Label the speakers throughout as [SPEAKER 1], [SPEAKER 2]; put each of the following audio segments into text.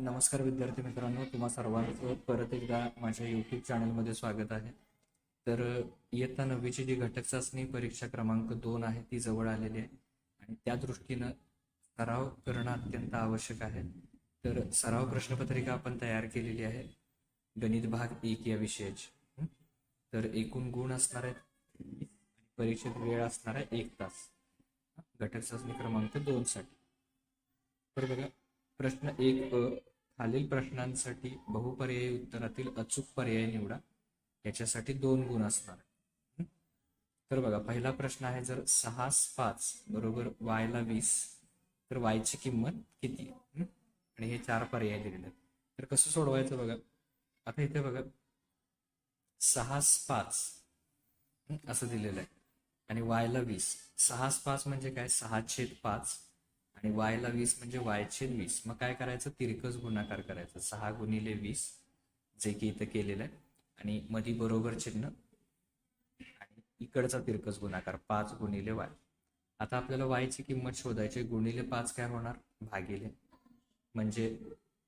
[SPEAKER 1] नमस्कार विद्यार्थी मित्रांनो तुम्हा सर्वांचं परत एकदा माझ्या यूट्यूब चॅनलमध्ये स्वागत आहे. तर इयत्ता नववीची जी घटक चाचणी परीक्षा क्रमांक दोन आहे ती जवळ आलेली आहे. आणि त्या दृष्टीनं सराव करणं अत्यंत आवश्यक आहे. तर सराव प्रश्नपत्रिका आपण तयार केलेली आहे गणित भाग एक या विषयाची. तर एकूण गुण असणार आहेत परीक्षेत वेळ असणार आहे एक तास. घटक चाचणी क्रमांक दोन साठी तर बघा प्रश्न एक अ खालील प्रश्नांसाठी बहुपर्यायी उत्तरातील अचूक पर्याय निवडा. याच्यासाठी दोन गुण असणार. तर बघा पहिला प्रश्न आहे जर सहा पाच बरोबर वायला वीस तर वायची किंमत किती? आणि हे चार पर्याय दिलेले. आहेत तर कसं सोडवायचं बघा? आता इथे बघा सहा पाच असं दिलेलं आहे. आणि वायला वीस. सहा पाच म्हणजे काय? सहा छेद पाच. आणि वायला वीस म्हणजे वायचे वीस. मग काय करायचं? तिरकस गुणाकार करायचं. सहा गुणिले वीस जे की इथं केलेलं आहे. आणि मधी बरोबर चिन्ह. आणि इकडचा तिरकस गुणाकार पाच गुणिले वाय. आता आपल्याला वायची किंमत शोधायची गुणिले पाच काय होणार? भागिले. म्हणजे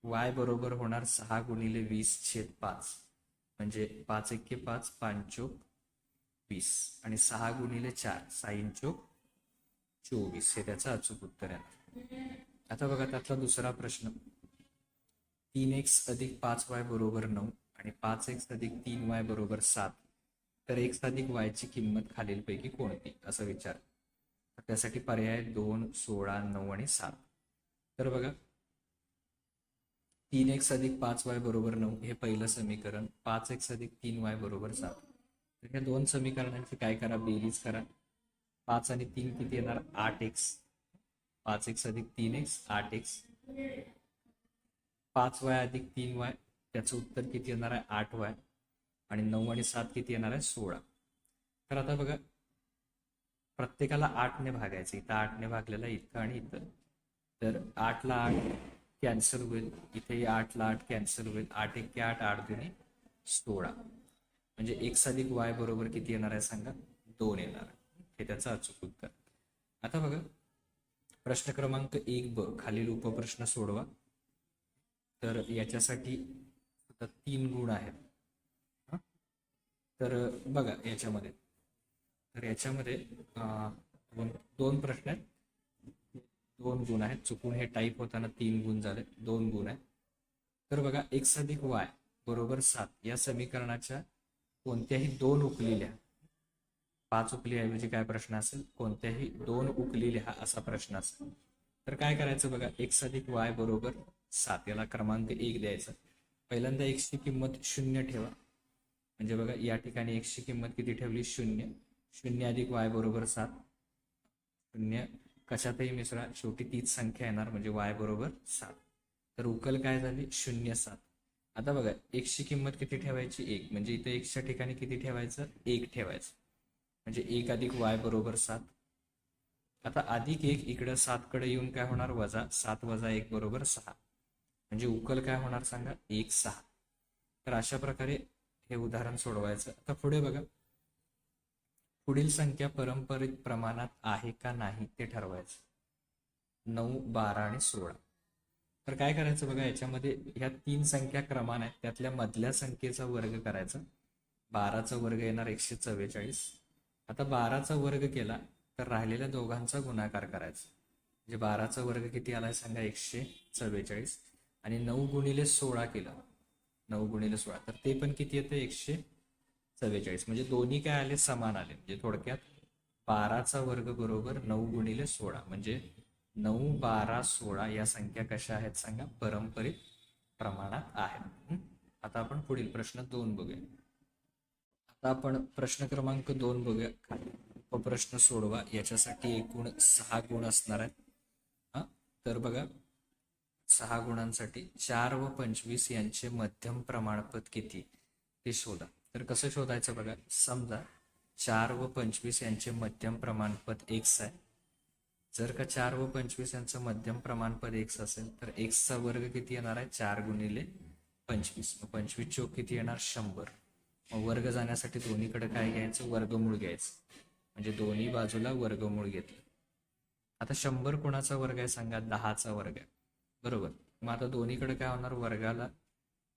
[SPEAKER 1] वाय बरोबर होणार सहा गुणिले वीस छेद पाच. म्हणजे पाच एक्के पाच पांचोक वीस. आणि सहा गुणिले चार साईन चोक चोवीस. हे त्याचं अचूक उत्तर आहे. आता बघा त्यातला दुसरा प्रश्न. तीन एक्स अधिक पाच वाय बरोबर नऊ आणि पाच एक्स अधिक तीन वाय बरोबर सात. तर एक्स अधिक वायची किंमत खालीलपैकी कोणती? असं विचार. त्यासाठी पर्याय दोन सोळा नऊ आणि सात. तर बघा तीन एक्स अधिक पाच वाय बरोबर नऊ हे पहिलं समीकरण पाच एक्स अधिक तीन वाय बरोबर सात. तर ह्या दोन समीकरणांची काय करा? बेरीज करा. पाच आणि तीन किती येणार? आठ एक्स. पाच एक्स अधिक तीन एक्स आठ एक्स. पाच वाय अधिक तीन वाय त्याचं उत्तर किती येणार आहे? आठ वाय. आणि नऊ आणि सात किती येणार आहे? सोळा. तर आता बघा प्रत्येकाला आठने भागायचं इथं आठने भागलेला इथं आणि इथं. तर आठला आठ कॅन्सल होईल. इथेही आठला आठ कॅन्सल होईल. आठ एक आठ आठ दोन्ही सोळा. म्हणजे एक्स अधिक वाय बरोबर किती येणार आहे सांगा? दोन येणार हे त्याचं अचूक उत्तर. आता बघा प्रश्न क्रमांक एक ब खालील उपप्रश्न सोडवा. तर याच्यासाठी आता तीन गुण आहेत. तर बघा याच्यामध्ये. तर याच्यामध्ये दोन दोन प्रश्न आहेत. दोन गुण आहेत. चुकून हे टाईप होताना तीन गुण झाले. दोन गुण आहेत. तर बघा एक्स अधिक वाय बरोबर सात या समीकरणाच्या कोणत्याही दोन उकलेल्या पाच उकली ऐवजी काय प्रश्न असेल? कोणत्याही दोन उकली लिहा असा प्रश्न असेल. तर काय करायचं बघा? एक्स अधिक वाय बरोबर सात याला क्रमांक एक द्यायचा. पहिल्यांदा एक्सची किंमत शून्य ठेवा. म्हणजे बघा या ठिकाणी एक्सची किंमत किती ठेवली? शून्य. शून्य अधिक वाय बरोबर सात. शून्य. कशातही मिसळा शेवटी तीच संख्या येणार म्हणजे वाय बरोबर सात. तर उकल काय झाली? शून्य सात. आता बघा एक्सची किंमत किती ठेवायची? एक. म्हणजे इथे एक्सच्या ठिकाणी किती ठेवायचं? एक ठेवायचं. म्हणजे एक अधिक वाय बरोबर सात. आता अधिक एक इकडं सातकडे येऊन काय होणार? वजा सात वजा एक बरोबर सहा. म्हणजे उकल काय होणार सांगा? एक सहा. तर अशा प्रकारे हे उदाहरण सोडवायचं. आता पुढे बघा. पुढील संख्या परंपरित प्रमाणात आहे का नाही ते ठरवायचं. नऊ बारा आणि सोळा. तर काय करायचं बघा? याच्यामध्ये ह्या तीन संख्या क्रमान आहेत. त्यातल्या मधल्या संख्येचा वर्ग करायचा. बाराचा वर्ग येणार एकशे चव्वेचाळीस. आता बाराचा वर्ग केला तर राहिलेल्या दोघांचा गुणाकार करायचा. म्हणजे बाराचा वर्ग किती आलाय सांगा? एकशे चव्वेचाळीस. आणि नऊ गुणिले सोळा केला. नऊ गुणिले सोळा. तर ते पण किती येतं? एकशे चव्वेचाळीस. म्हणजे दोन्ही काय आले? समान आले. म्हणजे थोडक्यात बाराचा वर्ग बरोबर नऊ गुणिले सोळा. म्हणजे नऊ बारा सोळा या संख्या कशा आहेत सांगा? पारंपरिक प्रमाणात आहेत. आता आपण पुढील प्रश्न दोन बघूया. आता आपण प्रश्न क्रमांक दोन बघूया. उपप्रश्न सोडवा. याच्यासाठी एकूण सहा गुण असणार आहेत. हा? तर बघा. सहा गुणांसाठी चार व पंचवीस यांचे मध्यम प्रमाणपद किती? ते शोधा. तर कसं शोधायचं बघा? समजा चार व पंचवीस यांचे मध्यम प्रमाणपद एक्स आहे. जर का चार व पंचवीस यांचं मध्यम प्रमाणपद एक्स असेल तर एक्सचा वर्ग किती येणार आहे? चार गुणिले पंचवीस. पंचवीस चौक किती येणार? शंभर. मग वर्ग जाण्यासाठी दोन्हीकडे काय घ्यायचं? वर्गमूळ घ्यायचं. म्हणजे दोन्ही बाजूला वर्गमूळ घेतलं. आता शंभर कोणाचा वर्ग आहे सांगा? दहाचा वर्ग आहे. बरोबर. मग आता दोन्हीकडे काय होणार? वर्गाला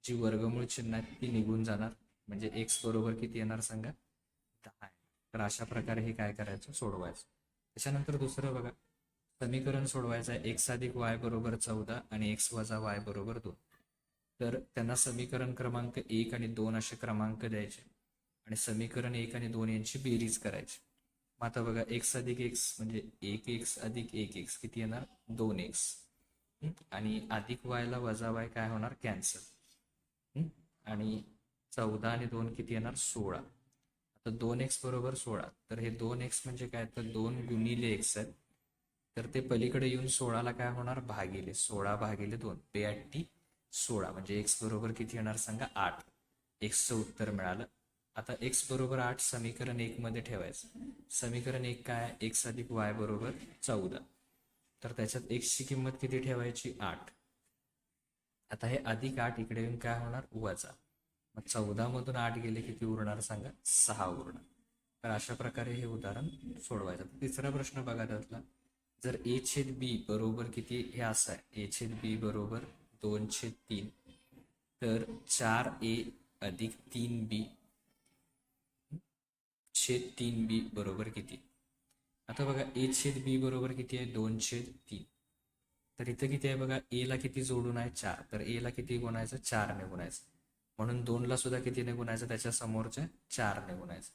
[SPEAKER 1] जी वर्गमूळ चिन्ह आहेत ती निघून जाणार. म्हणजे एक्स बरोबर किती येणार सांगा? दहा तर अशा प्रकारे हे काय करायचं? सोडवायचं. त्याच्यानंतर दुसरं बघा. समीकरण सोडवायचं आहे. एक्स अधिक वाय बरोबर चौदा आणि एक्स वजा वाय बरोबर दोन. तर त्यांना समीकरण क्रमांक एक आणि दोन असे क्रमांक द्यायचे. आणि समीकरण एक आणि दोन यांची बेरीज करायची. मग आता बघा एक्स अधिक एक्स म्हणजे एक एक्स अधिक एक एक्स किती येणार? दोन एक्स आणि अधिक वायला वजा वाय काय होणार? कॅन्सल आणि चौदा आणि दोन किती येणार? सोळा. आता दोन एक्स बरोबर सोळा. तर हे दोन एक्स म्हणजे काय? तर दोन गुणिले एक्स आहेत. तर ते पलीकडे येऊन सोळाला काय होणार? भागिले. सोळा भागिले दोन. बेअट्टी सोळा म्हणजे एक्स बरोबर किती येणार सांगा? आठ. एक्सचं उत्तर मिळालं. आता एक्स बरोबर आठ समीकरण एक मध्ये ठेवायचं. समीकरण एक काय? एक्स अधिक वाय बरोबर चौदा. तर त्याच्यात एक्सची किंमत किती ठेवायची? आठ. आता हे अधिक आठ इकडे येऊन काय होणार? वजा. मग चौदा मधून आठ गेले किती उरणार सांगा? सहा उरणार. तर अशा प्रकारे हे उदाहरण सोडवायचं. तिसरा प्रश्न बघा त्यातला. जर ए छेद बी बरोबर किती? हे असं आहे. ए छेद बी बरोबर दोनशे तीन. तर चार ए अधिक तीन बी. छेद तीन बी बरोबर किती? आता बघा ए छेद बी बरोबर किती आहे? दोन छेद तीन. तर इथं किती आहे बघा? ए ला किती जोडून आहे? चार. तर ए ला किती गुणायचं? चारने गुणायचं म्हणून दोनला सुद्धा कितीने गुणायचं त्याच्या समोरच्या चारने गुणायचं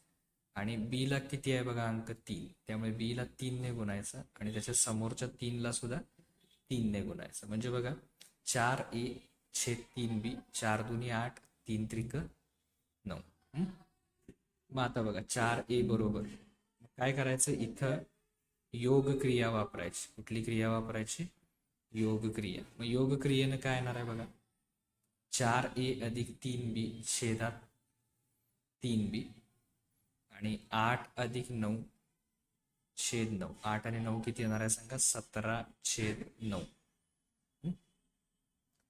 [SPEAKER 1] आणि बी ला किती आहे बघा? अंक तीन. त्यामुळे बी ला तीनने गुणायचं आणि त्याच्या समोरच्या तीनला सुद्धा तीनने गुणायचं म्हणजे बघा चार ए छेद तीन बी चार दुनी आठ तीन त्रिक नऊ? मग आता बघा चार ए बरोबर. काय करायचं? इथं योग क्रिया वापरायची. कुठली क्रिया वापरायची? योग क्रिया. मग योग क्रियेनं काय येणार आहे बघा? चार ए अधिक तीन बी छेदात तीन बी आणि आठ अधिक नऊ छेद नऊ. आठ आणि नऊ किती येणार आहे सांगा? सतरा छेद नऊ?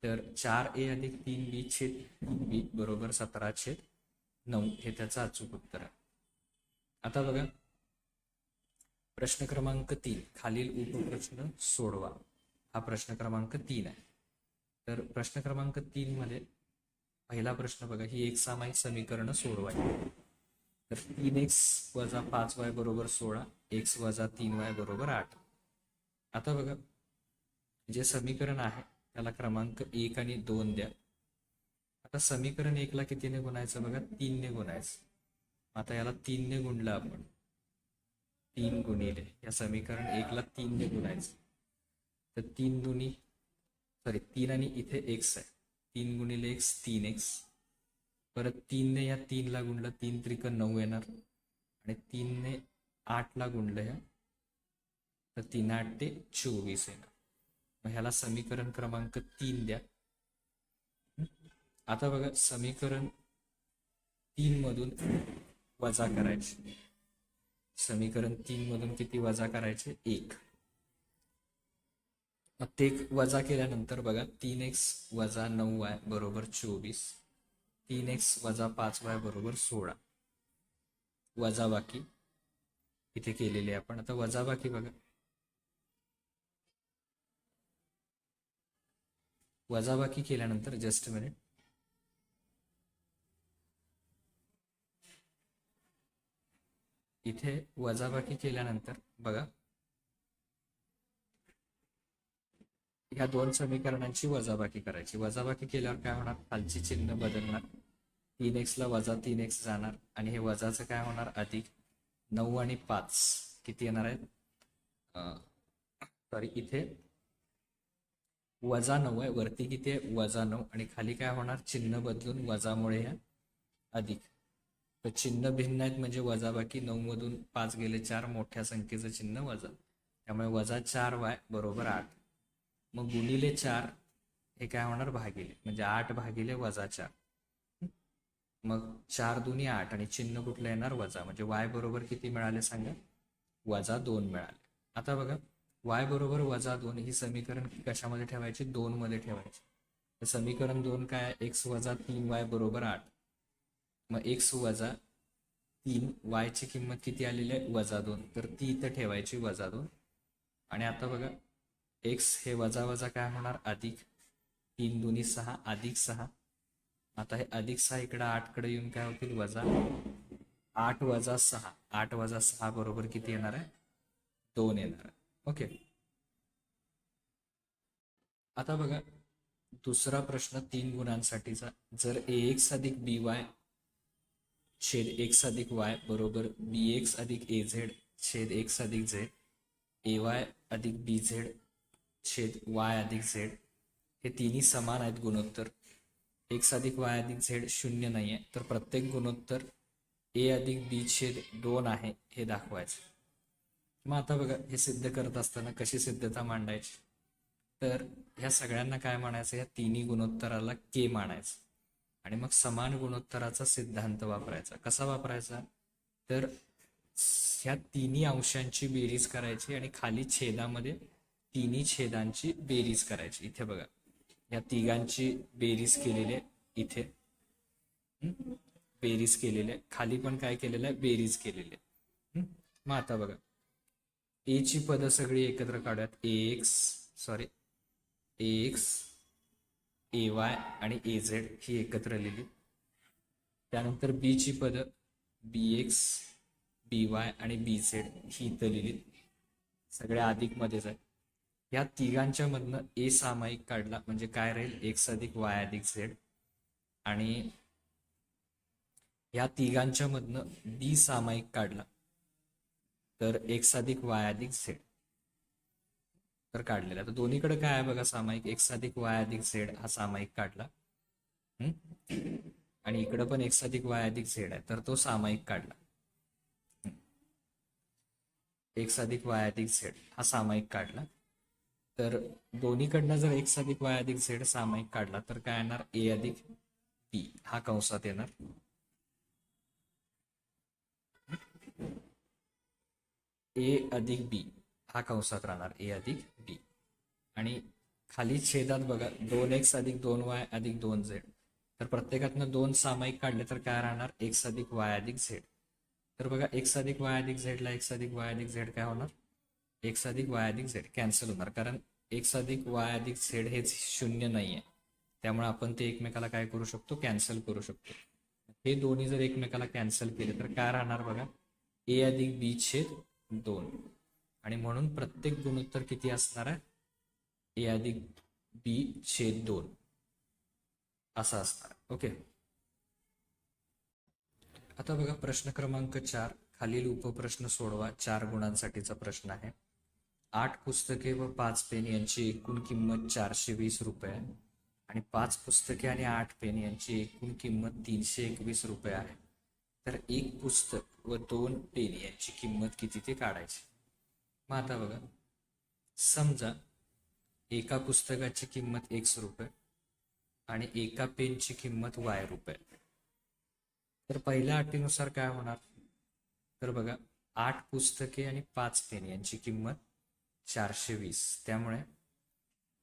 [SPEAKER 1] तर चार ए अधिक तीन बी छेद तीन बी बरोबर सतरा छेद नऊ हे त्याचं अचूक उत्तर आहे. आता बघा. प्रश्न क्रमांक तीन. खालील उपप्रश्न सोडवा. हा प्रश्न क्रमांक तीन आहे. तर प्रश्न क्रमांक तीन मध्ये पहिला प्रश्न बघा. ही एक सामायिक समीकरण सोडवायची तर तीन एक्स वजा पाच वाय बरोबर सोळा. एक्स वजा तीन वाय बरोबर आठ. आता बघा. जे समीकरण आहे त्याला क्रमांक एक आणि दोन द्या. आता समीकरण एकला कितीने गुणायचं बघा? तीनने गुणायचं. आता याला तीनने गुणलं आपण. तीन गुणिले. या समीकरण एकला तीनने गुणायचं. तर तीन गुणी सॉरी तीन आणि इथे एक्स आहे. तीन गुणिले एक्स तीन एक्स परत तीनने या तीनला गुणलं तीन त्रिक नऊ येणार. आणि तीनने आठला गुणलं या. तर तीन आठ ते चोवीस येणार. ह्याला समीकरण क्रमांक तीन द्या. आता बघा समीकरण तीन मधून वजा करायचे. समीकरण तीन मधून किती वजा करायचे? एक. मग ते वजा केल्यानंतर बघा तीन एक्स वजा नऊ वाय बरोबर चोवीस. तीन एक्स वजा पाच वाय बरोबर सोळा. वजा बाकी इथे केलेली आपण. आता वजा बाकी बघा. वजाबाकी केल्यानंतर जस्ट मिनिट इथे वजाबाकी केल्यानंतर बघा. ह्या दोन समीकरणांची वजाबाकी करायची. वजाबाकी केल्यावर काय होणार? खालची चिन्ह बदलणार. तीन एक्स ला वजा तीन एक्स जाणार. आणि हे वजाचं काय होणार? अधिक नऊ आणि पाच. किती येणार आहेत? सॉरी इथे वजा नऊ आहे. वरती किती आहे? वजा नऊ. आणि खाली काय होणार? चिन्ह बदलून वजामुळे ह्या अधिक. तर चिन्ह भिन्न आहेत म्हणजे वजाबाकी नऊ मधून पाच गेले चार. मोठ्या संख्येचं चिन्ह वजा. त्यामुळे वजा चार वाय बरोबर आठ. मग गुणिले चार हे काय होणार? भागिले. म्हणजे आठ भागिले वजा चार. मग चार दुनी आठ. आणि चिन्ह कुठलं येणार? वजा. म्हणजे वाय बरोबर किती मिळाले सांगा? वजा दोन मिळाले. आता बघा. वाय बरोबर वजा दोन ही समीकरण कशामध्ये ठेवायची? दोन मध्ये ठेवायची समीकरण दोन काय? एक्स वजा तीन वाय बरोबर आठ. मग एक्स वजा तीन वायची किंमत किती आलेली आहे? वजा दोन. तर ती इथं ठेवायची वजा दोन. आणि आता बघा एक्स हे वजा वजा काय होणार? अधिक तीन दोन्ही सहा अधिक सहा. आता हे अधिक सहा इकडं आठकडे येऊन काय होतील? वजा आठ वजा सहा. आठ वजा सहा बरोबर किती येणार आहे? दोन येणार आहे. ओके. आता बघा दुसरा प्रश्न तीन गुणांसाठीचा. जर ए एक्स अधिक बी वाय छेद एक्स अधिक वाय बरोबर बी एक्स अधिक ए झेड छेद एक्स अधिक झेड ए वाय अधिक बी झेड छेद वाय अधिक झेड हे तिन्ही समान आहेत गुणोत्तर. एक्स अधिक वाय अधिक झेड शून्य नाही आहे तर प्रत्येक गुणोत्तर ए अधिक बी छेद दोन आहे हे दाखवायचं. मग आता बघा हे सिद्ध करत असताना कशी सिद्धता मांडायची? तर ह्या सगळ्यांना काय म्हणायचं? या तिन्ही गुणोत्तराला के मानायचं. आणि मग समान गुणोत्तराचा सिद्धांत वापरायचा. कसा वापरायचा? तर ह्या तिन्ही अंशांची बेरीज करायची आणि खाली छेदामध्ये तिन्ही छेदांची बेरीज करायची. इथे बघा. या तिघांची बेरीज केलेली आहे. इथे. बेरीज केलेली आहे. खाली पण काय केलेलं आहे? बेरीज केलेली आहे. मग आता बघा. ए ची पदं सगळी एकत्र काढूयात. A x sorry a x a y आणि ए झेड ही एकत्र लिहिली. त्यानंतर बी ची पदं बी एक्स बी वाय आणि बी झेड ही इथं लिहिली. सगळ्या अधिक मध्येच आहे या तिघांच्या मधनं ए सामायिक काढला म्हणजे काय राहील? एक्स अधिक वाय अधिक झेड आणि या तिघांच्या मधनं बी सामायिक काढला. तर एक्स अधिक वाय अधिक झेड. तर काढलेला. तर दोन्हीकडे काय आहे बघा सामायिक. एक्स अधिक वाय अधिक झेड हा सामायिक काढला. आणि इकडं पण एक्स अधिक वाय अधिक झेड आहे. तर तो सामायिक काढला. एक्स अधिक वाय अधिक झेड हा सामायिक काढला. तर दोन्हीकडनं जर एक्स अधिक वाय अधिक झेड सामायिक काढला तर काय येणार? ए अधिक बी हा कंसात येणार. ए अधिक बी. हा कंसात राहणार. ए अधिक बी. आणि खाली छेदात बघा दोन एक्स अधिक दोन वाय अधिक दोन झेड. तर प्रत्येकातनं दोन सामायिक काढले तर काय राहणार? एक्स अधिक वाय अधिक झेड. तर बघा एक्स अधिक वाय अधिक झेडला एक्स अधिक वाय अधिक झेड काय होणार? एक्स अधिक वाय अधिक झेड. कॅन्सल होणार. कारण एक्स अधिक वाय अधिक झेड हे शून्य नाही आहे त्यामुळे आपण ते एकमेकाला काय करू शकतो? कॅन्सल करू शकतो. हे दोन्ही जर एकमेकाला कॅन्सल केले तर काय राहणार बघा? ए अधिक बी छेद दोन. आणि म्हणून प्रत्येक गुणोत्तर किती असणार आहे? ए अधिक बी छेद दोन. असा असणार ओके? आता बघा प्रश्न क्रमांक चार. खालील उपप्रश्न सोडवा. चार गुणांसाठीचा प्रश्न आहे. आठ पुस्तके व पाच पेन यांची एकूण किंमत चारशे वीस रुपये आणि पाच पुस्तके आणि आठ पेन यांची एकूण किंमत तीनशे एकवीस रुपये आहे. तर एक पुस्तक व दोन पेन यांची किंमत किती ते काढायची? मग आता बघा. समजा एका पुस्तकाची किंमत एक रुपये आणि एका पेनची किंमत वाय रुपये. तर पहिल्या अटीनुसार काय होणार? तर बघा आठ पुस्तके आणि पाच पेन यांची किंमत चारशे वीस. त्यामुळे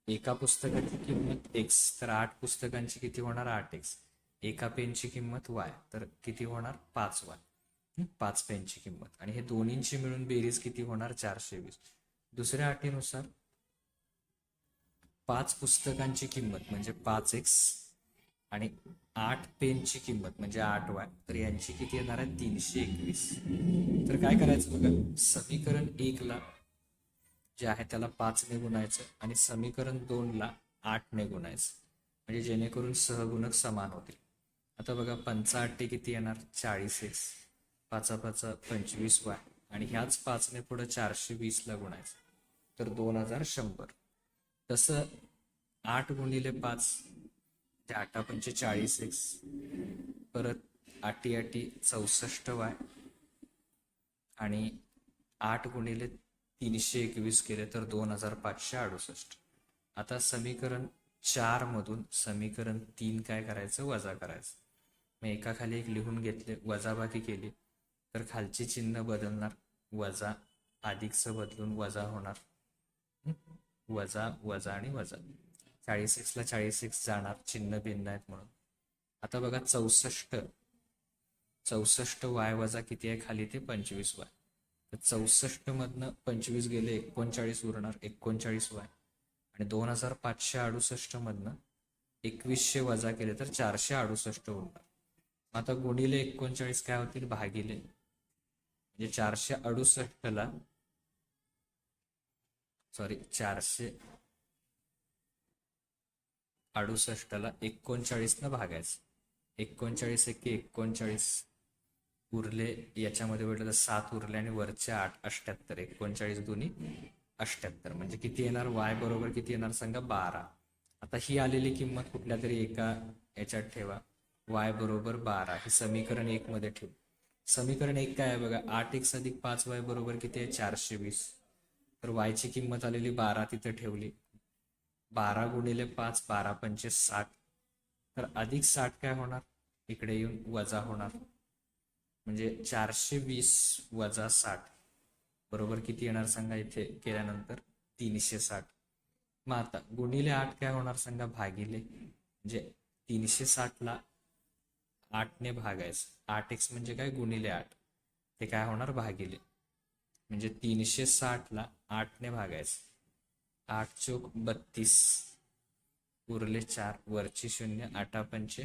[SPEAKER 1] एका पुस्तकाची किंमत एक्स तर आठ पुस्तकांची किती होणार? आठ एक्स एका पेनची किंमत वाय तर किती होणार? पाच वाय. पाच पेनची किंमत. आणि हे दोन्हींची मिळून बेरीज किती होणार? चारशे वीस. दुसऱ्या अटीनुसार पाच पुस्तकांची किंमत म्हणजे पाच एक्स आणि आठ पेनची किंमत म्हणजे आठ वाय. तर यांची किती येणार आहे? तीनशे एकवीस. तर काय करायचं बघा? समीकरण एकला जे आहे त्याला पाचने गुणायचं आणि समीकरण दोनला आठने गुणायचं. म्हणजे जेणेकरून सहगुणक समान होतील. आता बघा पंचाअट्टे किती येणार? चाळीस एक्स पाचा पाचा पंचवीस वाय. आणि ह्याच पाचने पुढे चारशे वीसला गुणायचं. तर दोन हजार शंभर. तसं आठ गुणिले पाच ते आठा पंचे चाळीस एक्स परत आठी आठी चौसष्ट वाय. आणि आठ गुणिले तीनशे एकवीस केले तर दोन हजार पाचशे अडुसष्ट. आता समीकरण चार मधून समीकरण तीन काय करायचं? वजा करायचं. मग एकाखाली एक लिहून घेतले वजाबाकी केली तर खालची चिन्ह बदलणार. वजा अधिकचं बदलून वजा होणार. वजा वजा आणि वजा. चाळीस एक्सला चाळीस एक्स जाणार चिन्ह भिन्न आहेत म्हणून. आता बघा चौसष्ट. चौसष्ट वाय वजा किती आहे? खाली ते पंचवीस वाय. तर चौसष्ट मधनं पंचवीस गेले एकोणचाळीस उरणार एकोणचाळीस वाय. आणि दोन हजार पाचशे अडुसष्ट मधनं एकवीसशे वजा केले तर चारशे अडुसष्ट होणार आता गुणिले एकोणचाळीस काय होतील? भागिले. म्हणजे चारशे अडुसष्टला. सॉरी चारशे अडुसष्टला एकोणचाळीस न भागायचं. एकोणचाळीस एके एकोणचाळीस उरले याच्यामध्ये भेटलं तर सात उरले आणि वरचे आठ अष्ट्याहत्तर एकोणचाळीस दोन्ही अष्ट्याहत्तर म्हणजे किती येणार? वाय बरोबर किती येणार? सांगा बारा. आता ही आलेली किंमत कुठल्या तरी एका याच्यात ठेवा. वाय बरोबर बारा. हे समीकरण एक मध्ये ठेवू. समीकरण एक काय आहे बघा? आठ एक अधिक पाच वाय बरोबर किती आहे? चारशे वीस. तर वायची किंमत आलेली बारा तिथं ठेवली. बारा गुणिले पाच बारा पंचे साठ. तर अधिक साठ काय होणार? इकडे येऊन वजा होणार. म्हणजे चारशे वीस वजा साठ. बरोबर किती येणार सांगा इथे केल्यानंतर? तीनशे साठ. मग आता गुणिले आठ काय होणार सांगा? भागिले. म्हणजे तीनशे साठला आठने भागायचं. आठ एक्स म्हणजे काय? गुणिले आठ. ते काय होणार? भागिले. म्हणजे तीनशे साठला आठने भागायचं. आठ चोक बत्तीस. उरले चार. वरची शून्य आठा पंचे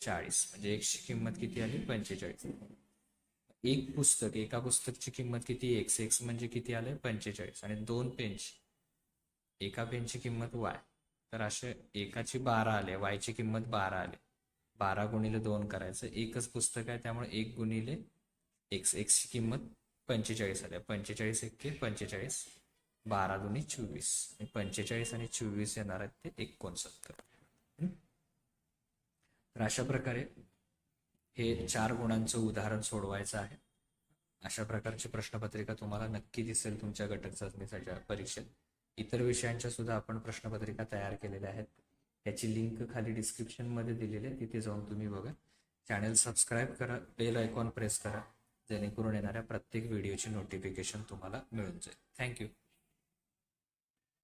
[SPEAKER 1] चाळीस. म्हणजे एकशे किंमत किती आली? पंचेचाळीस. एक पुस्तक एका पुस्तकची किंमत किती? एक्स एक्स म्हणजे किती आले पंचेचाळीस. आणि दोन पेनची. एका पेनची किंमत वाय तर असे एकाची बारा आले. वायची किंमत बारा आले. बारा गुणिले दोन करायचं. एकच पुस्तक आहे त्यामुळे एक गुणिले एक्स एक्सची किंमत पंचेचाळीस आल्या पंचेचाळीस एक्के पंचेचाळीस बारा दोन्ही चोवीस. पंचेचाळीस आणि चोवीस येणार आहेत ते एकोणसत्तर. तर अशा प्रकारे हे चार गुणांचं उदाहरण सोडवायचं आहे. अशा प्रकारची प्रश्नपत्रिका तुम्हाला नक्की दिसेल तुमच्या घटक चाचणीच्या परीक्षेत. इतर विषयांच्या सुद्धा आपण प्रश्नपत्रिका तयार केलेल्या आहेत. याची लिंक खाली डिस्क्रिप्शनमध्ये दिलेली आहे. तिथे जाऊन तुम्ही बघा. चॅनल सबस्क्राईब करा. बेल आयकॉन प्रेस करा. जेणेकरून येणाऱ्या प्रत्येक व्हिडिओची नोटिफिकेशन तुम्हाला मिळून जाईल. थँक्यू